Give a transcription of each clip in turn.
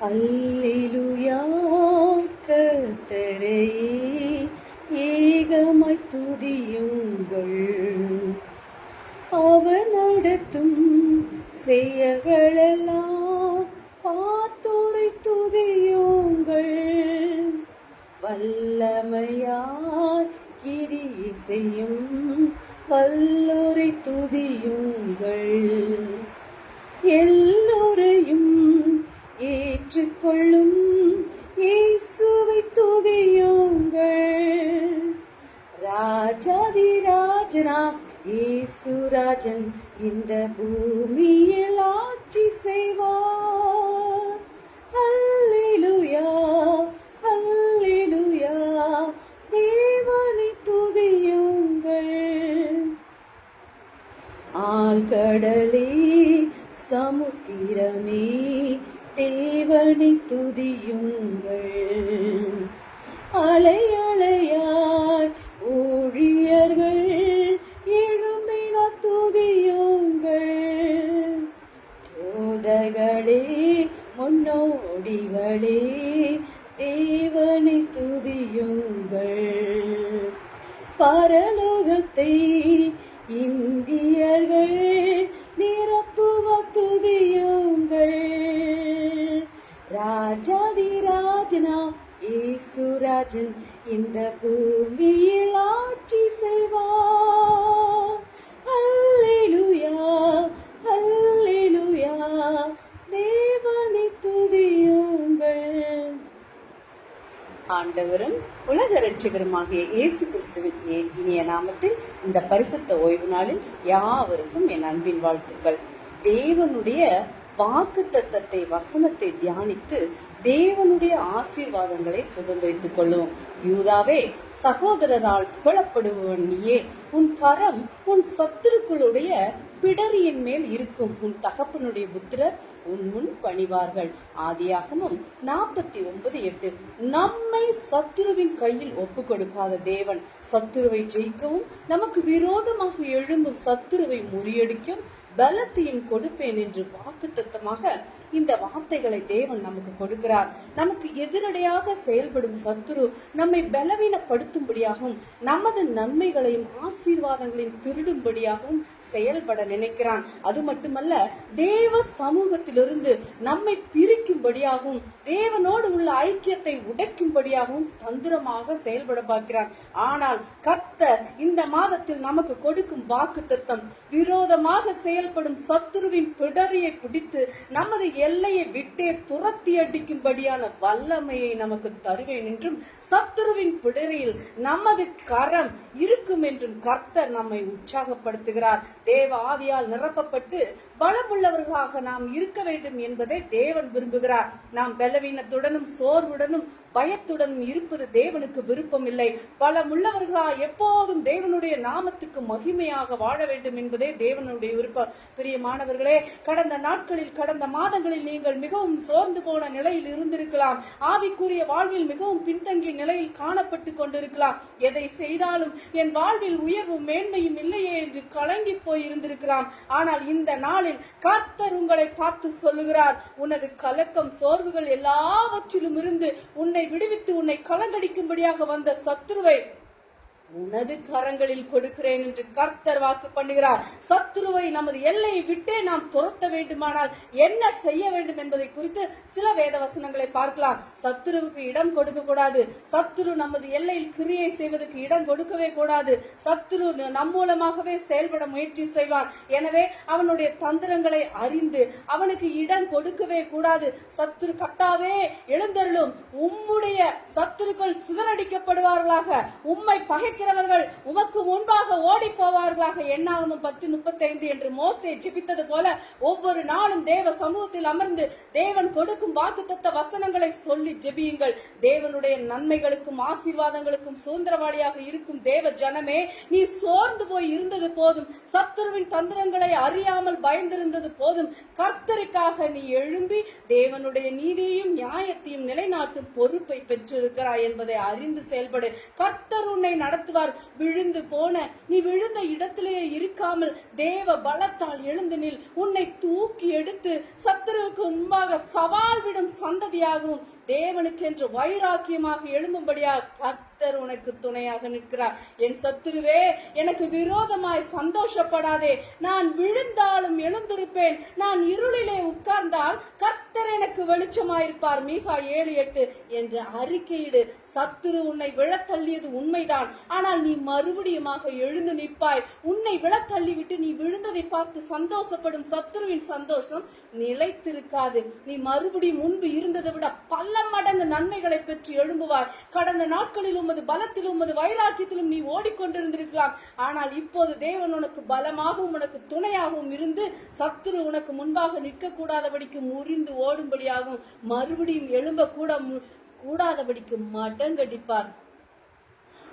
அல்லேலூயா கர்த்தரையே ஏகமாய் துதியுங்கள். அவர் நடத்தும் செயல்களெல்லாம் பார்த்தோரை துதியுங்கள். வல்லமையார் கிரியை செய்யும் வல்லோரை துதியுங்கள். எல்லோரையும் ஏற்றுக்கொள்ளும் இயேசுவை துதியுங்கள். ராஜாதி ராஜனா இயேசு ராஜன் இந்த பூமியில் ஆட்சி செய்வார். மனிதர்களே முன்னோடிகளே தேவனை துதியுங்கள். பரலோகத்தை இந்தியர்கள் நிரப்புவ துதியுங்கள். ராஜாதி ராஜனா ஈசுராஜன் இந்த பூமியில் ஆட்சி செய்வார். ஆண்டவரும் உலக ரட்சகருமாகிய இயேசு கிறிஸ்துவின் இனிய நாமத்தில் இந்த பரிசுத்த ஓய்வு நாளில் யாவருக்கும் என் அன்பின் வாழ்த்துக்கள். தேவனுடைய வாக்கு தத்தத்தை வசனத்தை தியானித்து தேவனுடைய ஆசீர்வாதங்களை சுதந்திரித்துக் கொள்ளும் யூதாவே சகோதரரால் புகழப்படுபவன் நீயே உன் கரம் உன் சத்துருக்களுடைய பிடரியின் மேல் இருக்கும். உன் தகப்பனுடைய புத்திரர் உன் முன் பணிவார்கள். ஆதியாகமும் நாற்பத்தி ஒன்பது எட்டு. நம்மை சத்துருவின் கையில் ஒப்பு கொடுக்காத தேவன் சத்துருவை ஜெயிக்கவும் நமக்கு விரோதமாக எழும்பும் சத்துருவை முறியடிக்கும் பலத்தையும் கொடுப்பேன் என்று வாக்குத்தத்தமாக இந்த வார்த்தைகளை தேவன் நமக்கு கொடுக்கிறார். நமக்கு எதிரடையாக செயல்படும் சத்துரு நம்மை பலவீனப்படுத்தும்படியாகவும் நமது நன்மைகளையும் ஆசீர்வாதங்களையும் திருடும்படியாகவும் செயல்பட நினைக்கிறான். அது மட்டுமல்ல தேவ சமூகத்திலிருந்து நம்மை பிரிக்கும்படியாகவும் தேவனோடு உள்ள ஐக்கியத்தை உடைக்கும்படியாகவும் தந்திரமாக செயல்பட பார்க்கிறான். ஆனால் கர்த்தர் இந்த மாதத்தில் நமக்கு கொடுக்கும் வாக்கு தத்தம் விரோதமாக செயல்படும் சத்துருவின் பிடரியை பிடித்து நமது எல்லையை விட்டே துரத்தி அடிக்கும்படியான வல்லமையை நமக்கு தருவேன் என்றும் சத்துருவின் பிடரியில் நமது கரம் இருக்கும் என்றும் கர்த்தர் நம்மை உற்சாகப்படுத்துகிறார். தேவ ஆவியால் நிரப்பப்பட்டு பலமுள்ளவர்களாக நாம் இருக்க வேண்டும் என்பதை தேவன் விரும்புகிறார். நாம் பலவீனத்துடனும் சோர்வுடனும் பயத்துடன் இருப்பது தேவனுக்கு விருப்பம் இல்லை பலமுள்ளவர்களா எப்போதும் தேவனுடைய நாமத்துக்கு மகிமையாக வாழ வேண்டும் என்பதே தேவனுடைய விருப்பம். பிரியமானவர்களே கடந்த நாட்களில் கடந்த மாதங்களில் நீங்கள் மிகவும் சோர்ந்து போன நிலையில் இருந்திருக்கலாம். ஆவிக்குரிய வாழ்வில் மிகவும் பின்தங்கிய நிலையில் காணப்பட்டு கொண்டிருக்கலாம். எதை செய்தாலும் என் வாழ்வில் உயர்வும் மேன்மையும் இல்லையே என்று கலங்கி போய் இருந்திருக்கலாம். ஆனால் இந்த நாளில் கர்த்தர் உங்களை பார்த்து சொல்லுகிறார் உனது கலக்கம் சோர்வுகள் எல்லாவற்றிலும் இருந்து உன்னை விடுவித்து உன்னை கலங்கடிக்கும்படியாக வந்த சத்துருவை உனது கரங்களில் கொடுக்கிறேன் என்று கர்த்தர் வாக்கு பண்ணுகிறார். சத்துருவை நமது எல்லையை விட்டே நாம் துரத்த வேண்டுமானால் என்ன செய்ய வேண்டும் என்பதை குறித்து சில வேத வசனங்களை பார்க்கலாம். சத்துருவுக்கு இடம் கொடுக்க கூடாது. சத்துரு நமது எல்லையில் கிரியை செய்வதற்கு இடம் கொடுக்கவே கூடாது. சத்துரு நம் மூலமாகவே செயல்பட முயற்சி செய்வான். எனவே அவனுடைய தந்திரங்களை அறிந்து அவனுக்கு இடம் கொடுக்கவே கூடாது. சத்துரு கத்தாவே எழுந்தருளும். உம்முடைய சத்துருக்கள் சிதறடிக்கப்படுவார்களாக. உம்மை பகை இருக்கிறவர்கள் உமக்கு முன்பாக ஓடி போவார்களாக எண்ணாகமும் பத்து முப்பத்தைந்து என்று மோசே ஜெபித்தது போல ஒவ்வொரு நாளும் தேவ சமூகத்தில் அமர்ந்து தேவன் கொடுக்கும் வாக்குத்தத்த வசனங்களை சொல்லி ஜெபியுங்கள். தேவனுடைய நன்மைகளுக்கும் ஆசீர்வாதங்களுக்கும் சுதந்திரவாளியாக இருக்கும் தேவ ஜனமே நீ சோர்ந்து போய் இருந்தது போதும். சத்துருவின் தந்திரங்களை அறியாமல் பயந்திருந்தது போதும். கர்த்தருக்காக நீ எழும்பி தேவனுடைய நீதியையும் நியாயத்தையும் நிலைநாட்டும் பொறுப்பை பெற்றிருக்கிறாய் என்பதை அறிந்து செயல்படு. கர்த்தர் உன்னை நடத்த நடத்துவார். விழுந்து போன நீ விழுந்த இடத்திலேயே இருக்காமல் தேவ பலத்தால் எழுந்து நில். உன்னை தூக்கி எடுத்து சத்துருவுக்கு முன்பாக சவால் விடும் சந்ததியாகவும் தேவனுக்கென்று வைராக்கியமாக எழும்பும்படியாக கர்த்தர் உனக்கு துணையாக நிற்கிறார். என் சத்துருவே எனக்கு விரோதமாய் சந்தோஷப்படாதே. நான் விழுந்தாலும் எழுந்திருப்பேன். நான் இருளிலே உட்கார்ந்தால் கர்த்தர் எனக்கு வெளிச்சமாயிருப்பார். மீகா ஏழு எட்டு என்று அறிக்கையிடு. சத்துரு உன்னை விழத்தள்ளியது உண்மைதான். ஆனால் நீ மறுபடியுமாக எழுந்து நிற்பாய். உன்னை விழத்தள்ளிவிட்டு நீ விழுந்ததை பார்த்து சந்தோஷப்படும் சத்துருவின் சந்தோஷம் நிலைத்திருக்காது. நீ மறுபடியும் முன்பு இருந்ததை விட பல்ல பல மடங்கு நன்மைகளை பெற்று எழும்புவாய். கடந்த நாட்களில் உமது பலத்திலும் உமது வைராக்கியத்திலும் நீ ஓடிக்கொண்டிருந்திருக்கலாம். ஆனால் இப்போது தேவன் உனக்கு பலமாகவும் உனக்கு துணையாகவும் இருந்து சத்துரு உனக்கு முன்பாக நிற்கக்கூடாதபடிக்கு முறிந்து ஓடும்படியாகவும் மறுபடியும் எழும்ப கூட மு- கூடாதபடிக்கு மடங்கடிப்பார்.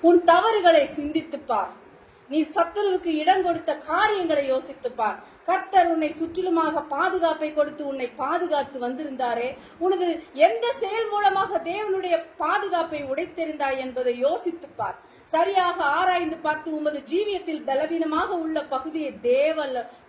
உன் தவறுகளை சிந்தித்துப்பார் நீ சத்துருவுக்கு இடம் கொடுத்த காரியங்களை யோசித்துப்பார் கர்த்தர் உன்னை சுற்றிலுமாக பாதுகாப்பை கொடுத்து உன்னை பாதுகாத்து வந்திருந்தாரே. உனது எந்த செயல் மூலமாக தேவனுடைய பாதுகாப்பை உடைத்திருந்தாய் என்பதை யோசித்துப்பார் சரியாக ஆராய்ந்து பார்த்து உமது ஜீவியத்தில் பலவீனமாக உள்ள பகுதியை தேவ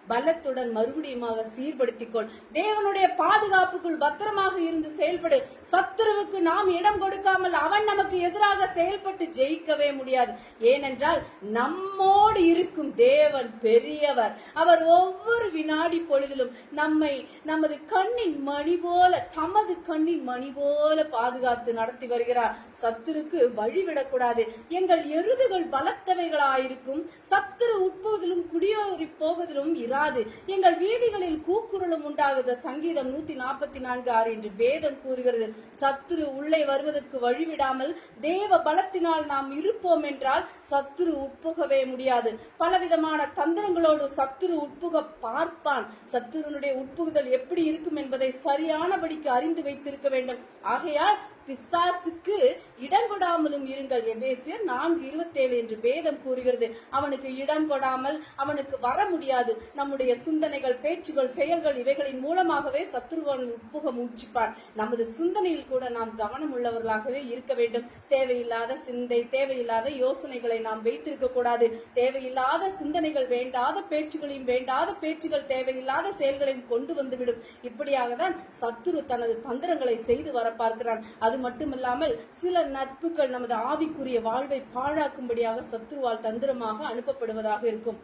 பலத்துடன் மறுபடியுமாக சீர்படுத்திக் கொள் தேவனுடைய பாதுகாப்புக்குள் பத்திரமாக இருந்து செயல்படு. சத்துருவுக்கு நாம் இடம் கொடுக்காமல் அவன் நமக்கு எதிராக செயல்பட்டு ஜெயிக்கவே முடியாது. ஏனென்றால் நம்மோடு இருக்கும் தேவன் பெரியவர். அவர் ஒவ்வொரு வினாடி பொழுதிலும் நம்மை நமது கண்ணின் மணி போல தமது கண்ணின் மணி போல பாதுகாத்து நடத்தி வருகிறார். சத்துருக்கு வழிவிடக்கூடாது. எங்கள் எருதுகள் பலத்தவைகளாயிருக்கும். சத்துரு உட்போவதிலும் குடியோரி போவதிலும் இராது எங்கள் வீதிகளில் கூக்குரலும் உண்டாகுத. சங்கீதம் நூத்தி நாற்பத்தி நான்கு ஆறு என்று வேதம் கூறுகிறது. சத்துரு உள்ளே வருவதற்கு வழிவிடாமல் தேவ பலத்தினால் நாம் இருப்போம் என்றால் சத்துரு உட்புகவே முடியாது. பலவிதமான தந்திரங்களோடு சத்துரு உட்புக பார்ப்பான். சத்துருனுடைய உட்புகுதல் எப்படி இருக்கும் என்பதை சரியானபடிக்கு அறிந்து வைத்திருக்க வேண்டும். ஆகையால் பிசாசுக்கு இடம் கொடாமலும் இருங்கள். எபேசியர் நான்கு இருபத்தேழு என்று வேதம் கூறுகிறது. அவனுக்கு இடம் கொடாமல் அவனுக்கு வர முடியாது. நம்முடைய சிந்தனைகள் பேச்சுகள் செயல்கள் இவைகளின் மூலமாகவே சத்ருவன் உட்புக மூச்சிப்பான். நமது சிந்தனையில் கூட நாம் கவனம் உள்ளவர்களாகவே இருக்க வேண்டும். தேவையில்லாத சிந்தை தேவையில்லாத யோசனைகளை நாம் வைத்திருக்க கூடாது. தேவையில்லாத சிந்தனைகள் வேண்டாத பேச்சுகளையும் வேண்டாத பேச்சுகள் தேவையில்லாத செயல்களையும் கொண்டு வந்துவிடும். இப்படியாக தான் சத்துரு தனது தந்திரங்களை செய்து வர பார்க்கிறான். அது மட்டுமல்லாமல் சில நட்புகள் நமது ஆவிக்குரிய வாழ்வை பாழாக்கும்படியாக சத்ருவால் தந்திரமாக அனுப்பப்படுவதாக இருக்கும்.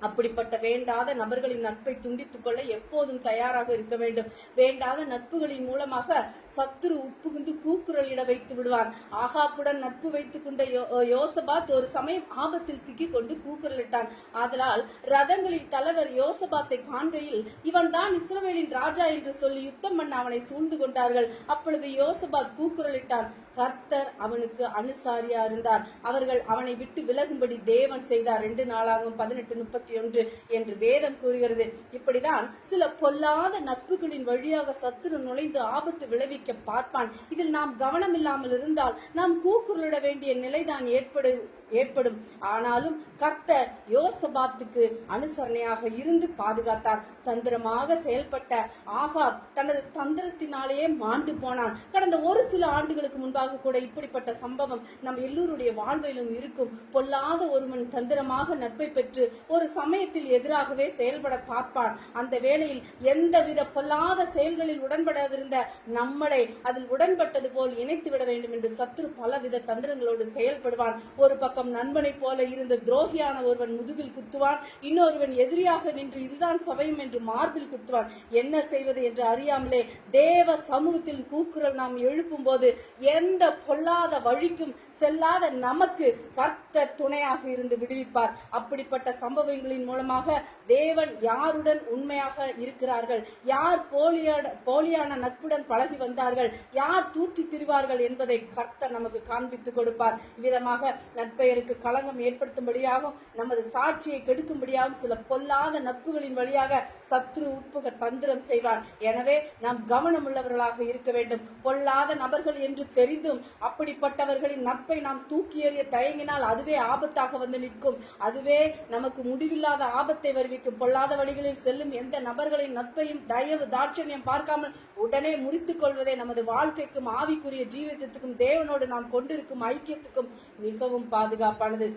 அப்படிப்பட்ட வேண்டாத நபர்களின் நட்பை துண்டித்துக் கொள்ள எப்போதும் தயாராக இருக்க வேண்டும். வேண்டாத நட்புகளின் மூலமாக சத்துரு உட்புகுந்து கூக்குரலிட வைத்து விடுவான். ஆகாப்புடன் நட்பு வைத்துக் கொண்ட யோ- யோசபாத் ஒரு சமயம் ஆபத்தில் சிக்கிக்கொண்டு கூக்குரலிட்டான். ஆதலால் ரதங்களின் தலைவர் யோசபாத்தை காண்கையில் இவன் தான் இஸ்ரவேலின் ராஜா என்று சொல்லி யுத்தம் பண்ண அவனை சூழ்ந்து கொண்டார்கள். அப்பொழுது யோசபாத் கூக்குரலிட்டான். கர்த்தர் அவனுக்கு அனுசாரியா இருந்தார். அவர்கள் அவனை விட்டு விலகும்படி தேவன் செய்தார். ரெண்டு நாளாகும் பதினெட்டு முப்பத்தி ஒன்று என்று வேதம் கூறுகிறது. இப்படிதான் சில பொல்லாத நட்புகளின் வழியாக சத்துரு நுழைந்து ஆபத்து விளைவி விளைவிக்க பார்ப்பான். இதில் நாம் கவனம் இல்லாமல் இருந்தால் நாம் கூக்குரலிட வேண்டிய நிலைதான் ஏற்படு ஏற்படும். ஆனாலும் கர்த்தர் யோசபாத்துக்கு அனுசரணையாக இருந்து பாதுகாத்தார். தந்திரமாக செயல்பட்ட ஆகாப் தனது தந்திரத்தினாலேயே மாண்டு போனான். கடந்த ஒரு சில ஆண்டுகளுக்கு முன்பாக கூட இப்படிப்பட்ட சம்பவம் நம் எல்லோருடைய வாழ்விலும் இருக்கும். பொல்லாத ஒருவன் தந்திரமாக நட்பை பெற்று ஒரு சமயத்தில் எதிராகவே செயல்பட பார்ப்பான். அந்த வேளையில் எந்தவித பொல்லாத செயல்களில் உடன்படாதிருந்த நம்மளை அதில் உடன்பட்டது போல் இணைத்து விட வேண்டும் என்று சத்துரு பலவித தந்திரங்களோடு செயல்படுவான். ஒரு பக்கம் நண்பனைப் போல இருந்த துரோகியான ஒருவன் முதுகில் குத்துவான் இன்னொருவன் எதிரியாக நின்று இதுதான் சபையும் என்று மார்பில் குத்துவான். என்ன செய்வது என்று அறியாமலே தேவ சமூகத்தில் கூக்குரல் நாம் எழுப்பும் போது எந்த பொல்லாத வழிக்கும் செல்லாத நமக்கு கர்த்தர் துணையாக இருந்து விடுவிப்பார். அப்படிப்பட்ட சம்பவங்களின் மூலமாக தேவன் யாருடன் உண்மையாக இருக்கிறார்கள்? யார் போலியான போலியான நட்புடன் பழகி வந்தார்கள்? யார் தூற்றி திரிவார்கள் என்பதை கர்த்த நமக்கு காண்பித்துக் கொடுப்பார். விதமாக நட்பை பெயருக்கு களங்கம் ஏற்படுத்தும்படியாகவும் நமது சாட்சியை கெடுக்கும்படியாகவும் சில பொல்லாத நட்புகளின் வழியாக சத்ரு உட்புக தந்திரம் செய்வான். எனவே நாம் கவனம் உள்ளவர்களாக இருக்க வேண்டும். பொல்லாத நபர்கள் என்று தெரிந்தும் அப்படிப்பட்டவர்களின் நட்பை நாம் தூக்கி எறிய தயங்கினால் அதுவே ஆபத்தாக வந்து நிற்கும். அதுவே நமக்கு முடிவில்லாத ஆபத்தை வருவிக்கும். பொல்லாத வழிகளில் செல்லும் எந்த நபர்களின் நட்பையும் தயவு தாட்சண்யம் பார்க்காமல் உடனே முறித்துக் கொள்வதே நமது வாழ்க்கைக்கும் ஆவிக்குரிய ஜீவிதத்துக்கும் தேவனோடு நாம் கொண்டிருக்கும் ஐக்கியத்துக்கும் மிகவும் பாதுகாப்பு. carga aparte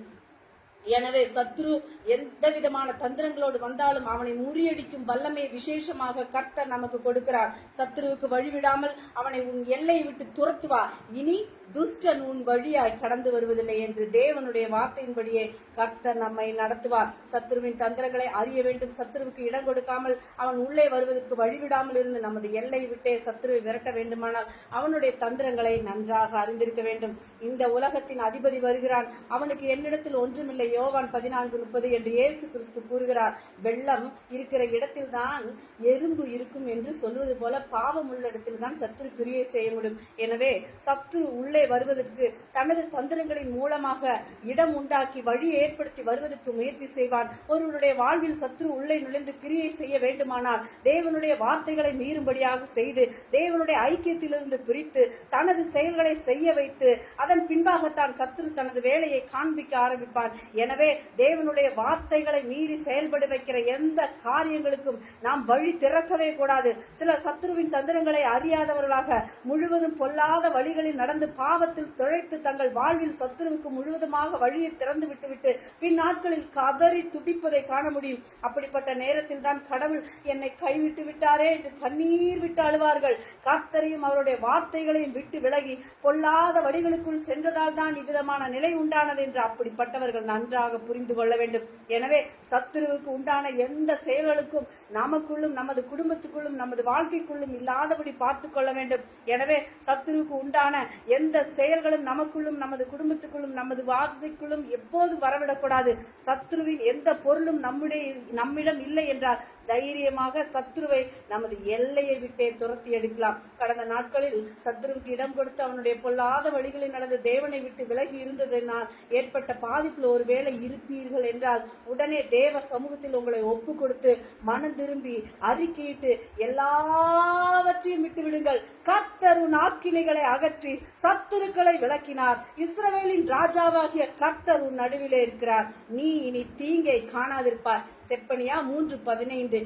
எனவே சத்ரு எந்த விதமான தந்திரங்களோடு வந்தாலும் அவனை முறியடிக்கும் வல்லமை விசேஷமாக கர்த்தர் நமக்கு கொடுக்கிறார். சத்ருவுக்கு வழிவிடாமல் அவனை உன் எல்லையை விட்டு துரத்துவா. இனி துஷ்டன் உன் வழியாய் கடந்து வருவதில்லை என்று தேவனுடைய வார்த்தையின்படியே கர்த்தர் நம்மை நடத்துவார். சத்ருவின் தந்திரங்களை அறிய வேண்டும். சத்ருவுக்கு இடம் கொடுக்காமல் அவன் உள்ளே வருவதற்கு வழிவிடாமல் இருந்து நமது எல்லை விட்டே சத்ருவை விரட்ட வேண்டுமானால் அவனுடைய தந்திரங்களை நன்றாக அறிந்திருக்க வேண்டும். இந்த உலகத்தின் அதிபதி வருகிறான். அவனுக்கு என்னிடத்தில் ஒன்றுமில்லை. யோவான் பதினான்கு முப்பது என்று இயேசு கிறிஸ்து கூறுகிறார். வெள்ளம் இருக்கிற இடத்தில்தான் எறும்பு இருக்கும் என்று சொல்வது போல பாவம் உள்ள இடத்தில்தான் சத்ரு கிரியை செய்ய முடியும். எனவே சத்ரு உள்ளே வருவதற்கு தனது தந்திரங்களின் மூலமாக இடம் உண்டாக்கி வழி ஏற்படுத்தி வருவதற்கு முயற்சி செய்வான். ஒருவருடைய வாழ்வில் சத்ரு உள்ளே நுழைந்து கிரியை செய்ய வேண்டுமானால் தேவனுடைய வார்த்தைகளை மீறும்படியாக செய்து தேவனுடைய ஐக்கியத்திலிருந்து பிரித்து தனது செயல்களை செய்ய வைத்து அதன் பின்பாகத்தான் சத்ரு தனது வேலையை காண்பிக்க ஆரம்பிப்பான். எனவே தேவனுடைய வார்த்தைகளை மீறி செயல்பட வைக்கிற எந்த காரியங்களுக்கும் நாம் வழி திறக்கவே கூடாது. சில சத்ருவின் தந்திரங்களை அறியாதவர்களாக முழுவதும் பொல்லாத வழிகளில் நடந்து பாவத்தில் துழைத்து தங்கள் வாழ்வில் சத்ருவுக்கு முழுவதுமாக வழியை திறந்து விட்டுவிட்டு பின் நாட்களில் கதறி துடிப்பதை காண முடியும். அப்படிப்பட்ட நேரத்தில் தான் கடவுள் என்னை கைவிட்டு விட்டாரே என்று கண்ணீர் விட்டு அழுவார்கள். கர்த்தரையும் அவருடைய வார்த்தைகளையும் விட்டு விலகி பொல்லாத வழிகளுக்குள் சென்றதால் தான் இவ்விதமான நிலை உண்டானது என்று அப்படிப்பட்டவர்கள் நன்றாக புரிந்து கொள்ள வேண்டும். எனவே சத்துருவுக்கு உண்டான எந்த செயல்களுக்கும் நமக்குள்ளும் நமது குடும்பத்துக்குள்ளும் நமது வாழ்க்கைக்குள்ளும் இல்லாதபடி பார்த்து கொள்ள வேண்டும். எனவே சத்துருவுக்கு உண்டான எந்த செயல்களும் நமக்குள்ளும் நமது குடும்பத்துக்குள்ளும் நமது வாழ்க்கைக்குள்ளும் எப்போதும் வரவிடக்கூடாது. சத்ருவின் எந்த பொருளும் நம்முடைய நம்மிடம் இல்லை என்றால் தைரியமாக சத்ருவை நமது எல்லையை விட்டே துரத்தி எடுக்கலாம். கடந்த நாட்களில் சத்ருவுக்கு இடம் கொடுத்து அவனுடைய பொல்லாத வழிகளில் நடந்த தேவனை விட்டு விலகி இருந்ததனால் ஏற்பட்ட பாதிப்பில் ஒருவேளை இருப்பீர்கள் என்றால் உடனே தேவ சமூகத்தில் உங்களை ஒப்பு கொடுத்து மனம் திரும்பி அறிக்கையிட்டு எல்லாவற்றையும் விட்டு விடுங்கள் கர்த்தர் உன் அகற்றி சத்துருக்களை விளக்கினார். இஸ்ரவேலின் ராஜாவாகிய கர்த்தர் உன் நடுவிலே இருக்கிறார். நீ இனி தீங்கை காணாதிருப்பார் செப்பனியா மூன்று பதினைந்து.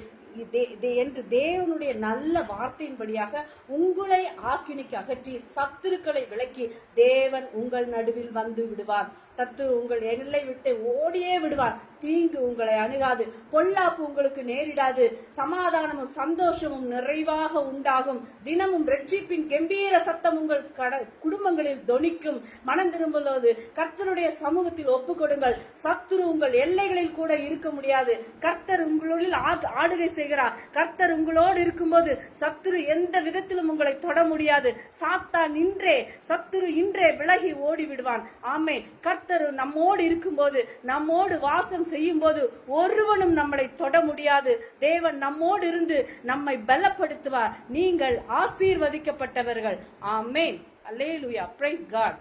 என்று தேவனுடைய நல்ல வார்த்தையின்படியாக உங்களை ஆக்கினிக்கு அகற்றி சத்துருக்களை விளக்கி தேவன் உங்கள் நடுவில் வந்து விடுவார். சத்துரு உங்கள் எல்லை விட்டு ஓடியே விடுவார். தீங்கு உங்களை அணுகாது பொல்லாப்பு உங்களுக்கு நேரிடாது. சமாதானமும் சந்தோஷமும் நிறைவாக உண்டாகும். தினமும் ரட்சிப்பின் கெம்பீர சத்தம் உங்கள் கட குடும்பங்களில் தொனிக்கும் மனம் திரும்புவது கர்த்தருடைய சமூகத்தில் ஒப்பு கொடுங்கள் சத்துரு உங்கள் எல்லைகளில் கூட இருக்க முடியாது. கர்த்தர் உங்களில் ஆடுகை செய்கிறார். கர்த்தர் உங்களோடு இருக்கும்போது சத்துரு எந்த விதத்திலும் உங்களை தொட முடியாது. சாத்தான் இன்றே சத்துரு இன்றே விலகி ஓடி விடுவான் ஆமே கர்த்தர் நம்மோடு இருக்கும்போது நம்மோடு வாசம் செய்யும்போது ஒருவனும் நம்மளை தொட முடியாது. தேவன் நம்மோடு இருந்து நம்மை பலப்படுத்துவார். நீங்கள் ஆசீர்வதிக்கப்பட்டவர்கள். ஆமேன். அல்லேலூயா. Price God